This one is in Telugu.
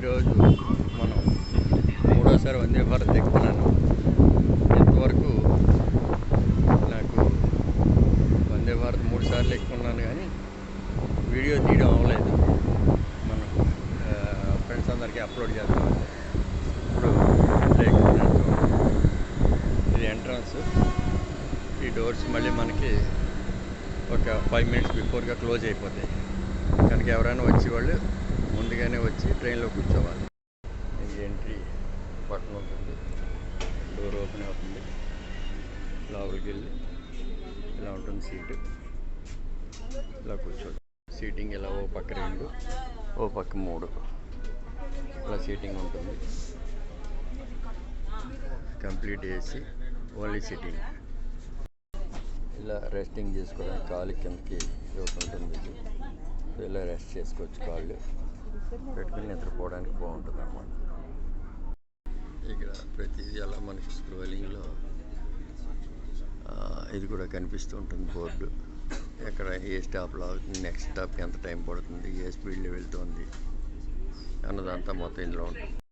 ఈరోజు మనం మూడోసారి వందే భారత్ ఎక్కుతున్నాను. ఇంతవరకు నాకు వందే భారత్ మూడు సార్లు ఎక్కున్నాను కానీ వీడియో తీయడం అవ్వలేదు. మనం ఫ్రెండ్స్ అందరికీ అప్లోడ్ చేద్దాం. ఇప్పుడు ఎక్కుతున్నాను. ఇది ఎంట్రన్స్. ఈ డోర్స్ మళ్ళీ మనకి ఒక ఫైవ్ మినిట్స్ బిఫోర్గా క్లోజ్ అయిపోతాయి. కనుక ఎవరైనా వచ్చేవాళ్ళు ముందుగానే వచ్చి ట్రైన్లో కూర్చోవాలి. ఇది ఎంట్రీ బటన్ ఉంటుంది. డోర్ ఓపెన్ అవుతుంది. లోపలికి వెళ్ళి ఇలా ఉంటుంది సీటు. ఇలా కూర్చోవచ్చు సీటింగ్ ఇలా ఓ పక్క రెండు ఓ పక్క మూడు. ఇలా సీటింగ్ ఉంటుంది. కంప్లీట్ చేసి ఓన్లీ సిట్టింగ్ ఇలా రెస్టింగ్ చేసుకోవడానికి కాలు కిందకి ఉంటుంది. ఇలా రెస్ట్ చేసుకోవచ్చు కాళ్ళు. పెట్టుకుని నిద్రపోవడానికి బాగుంటుంది అన్నమాట ఇక్కడ ప్రతిదీ అలా మనకి స్క్రోలింగ్లో ఇది కూడా కనిపిస్తూ ఉంటుంది బోర్డు. ఎక్కడ ఏ స్టాప్లో అవుతుంది నెక్స్ట్ స్టాప్కి ఎంత టైం పడుతుంది ఏ స్పీడ్లో వెళ్తుంది అన్నదంతా మొత్తం ఇందులో ఉంటుంది.